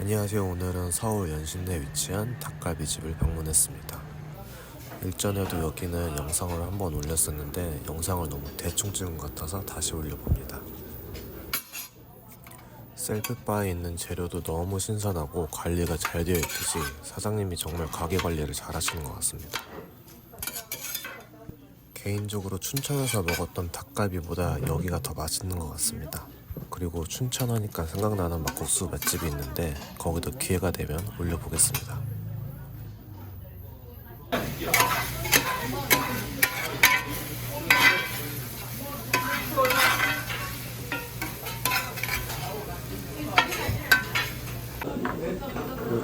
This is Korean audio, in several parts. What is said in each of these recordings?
안녕하세요. 오늘은 서울 연신내에 위치한 닭갈비집을 방문했습니다. 일전에도 여기는 영상을 한번 올렸었는데 영상을 너무 대충 찍은 것 같아서 다시 올려봅니다. 셀프바에 있는 재료도 너무 신선하고 관리가 잘 되어 있듯이 사장님이 정말 가게 관리를 잘 하시는 것 같습니다. 개인적으로 춘천에서 먹었던 닭갈비보다 여기가 더 맛있는 것 같습니다. 그리고 춘천 하니까 생각나는 막국수 맛집이 있는데 거기도 기회가 되면 올려보겠습니다.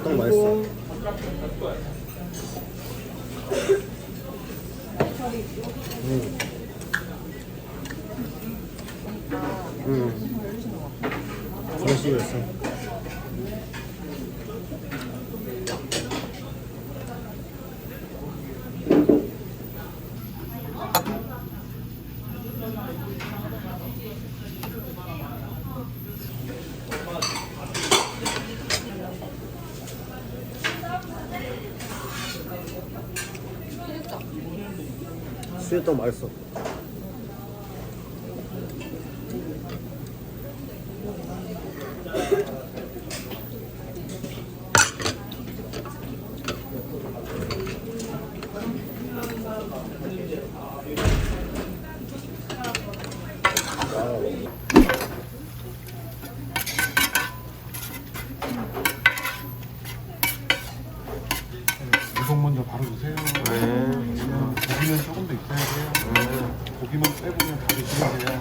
떡 맛있어. 음. 음. 있어. 수제떡 맛있어. 우동 먼저 바로 주세요. 어, 고기는 조금 더 익혀야 돼요. 고기만 빼보면 다 드시면 돼요.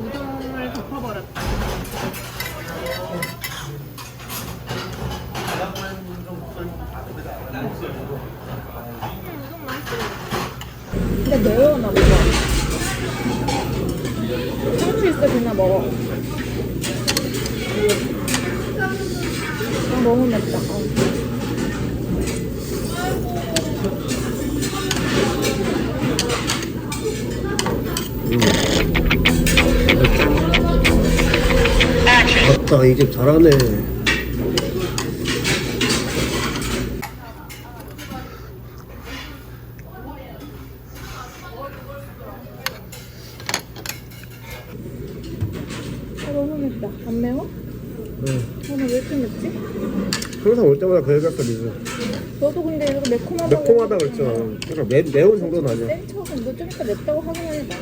우동을 덮어버렸다. 우동 맛있어. 근데 매워나 보다. 참치 있어 그냥 먹어. 아, 너무 맵다. 어. 맞다, 이집 잘하네. 아, 너무 맵다. 안 매워? 응. 아, 나왜 이렇게 맵지? 항상 올 때마다 그 얘기했어, 리즈. 너도 근데 이렇게 매콤하다고. 매콤하다 그랬잖아. 그러니까 매, 매운 정도는 아니야. 센 척은 너좀 이따 맵다고 하긴 해봐.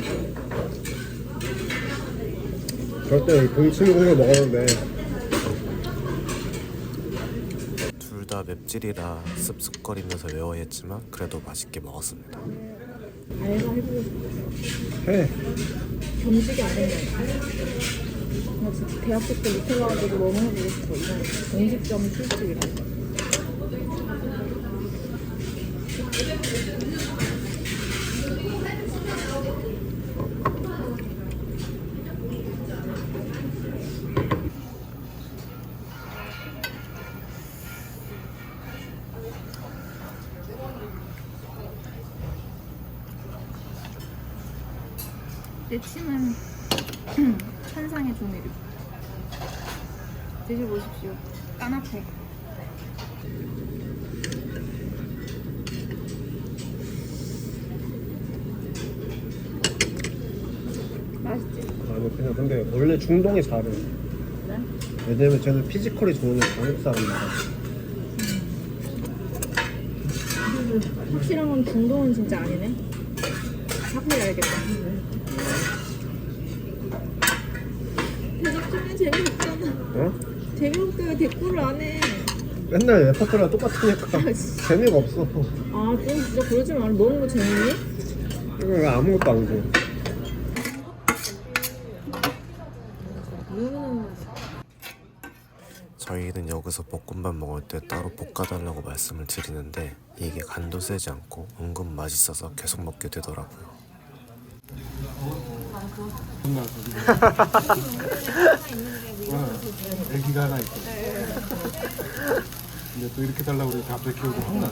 그럴 때 동치미국을 먹었는데 둘 다 맵찔이라 습습거리면서 외워했지만 그래도 맛있게 먹었습니다. 알바 해보고 싶어. 해. 겸직이 안 된다. 나 진짜 대학교 때 밑에 가가지고 너무 해보고 싶어. 이런 음식점 술집이라. 내 침은 천상의 조미료. 드셔보십시오. 까나페. 맛있지? 아니 그냥 근데 원래 중동이 잘해. 그래? 왜냐면 쟤는 피지컬이 좋은 한국 사람이니까. 확실한 건 중동은 진짜 아니네. 하필 알겠다. 대답 좀 해, 재미없잖아. 어? 재미없게 왜 댓글을 안 해? 맨날 레퍼토리랑 똑같으니까 아, 씨. 재미가 없어. 아, 좀 진짜 그러지 마. 너는 거 재밌니? 이거 왜 아무것도 안 줘. 저희는 여기서 볶음밥 먹을 때 따로 볶아달라고 말씀을 드리는데 이게 간도 세지 않고 은근 맛있어서 계속 먹게 되더라고요. 소리. 애기가 하나 있고. 근데 또 이렇게 달라고 그러고 갑자기 키우고 혼나.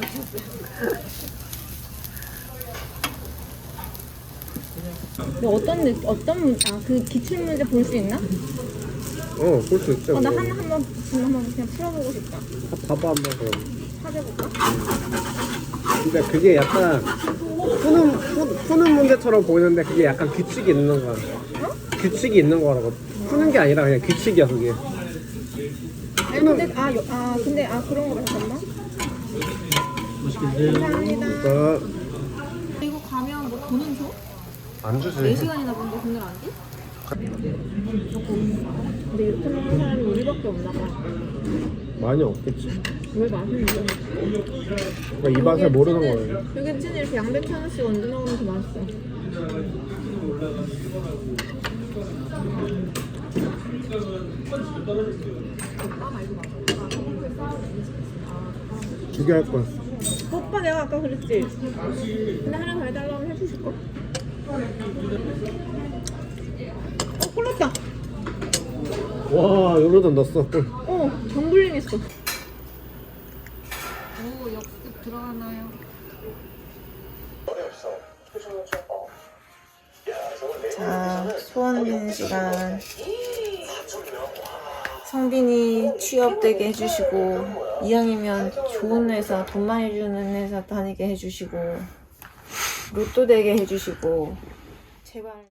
너 어떤 느- 어떤 아그 기출 문제 볼 수 있나? 어, 볼수 있죠. 어, 나. 하나 한번 지금 한번 그냥 풀어보고 싶다. 봐봐 한번 그럼. 찾아볼까? 근데 그게 약간 푸는 푸, 푸는 문제처럼 보이는데 그게 약간 규칙이 있는 거야. 규칙이 있는 거라고. 푸는 게 아니라 그냥 규칙이야 그게. 아니 근데 아, 여, 아 근데 아 그런 거라 잠깐만. 감사합니다. 어, 이거 가면 뭐 돈은 줘? 안 주지. 4시간이나 본데 돈을 안 줘? 근데 이렇게 먹는 사람이 우리밖에 없나 봐. 많이 없겠지. 왜 맛은 이거 그러니까 이 맛을 모르는 거예요. 여기 찐 이렇게 양배추 하나씩 얹어 먹으면 더 맛있어. 두 개 할 거야. 오빠 내가 아까 그랬지? 근데 하나 더 해달라고 하면 해주실 거? 어, 꿀렀다. 와, 요러던 넣었어. 꿀. 어, 정글링 했어. 오, 역습 들어가나요? 자, 소원 시간. 성빈이 취업되게 해주시고, 이왕이면 좋은 회사, 돈 많이 주는 회사 다니게 해주시고, 로또 되게 해주시고, 제발.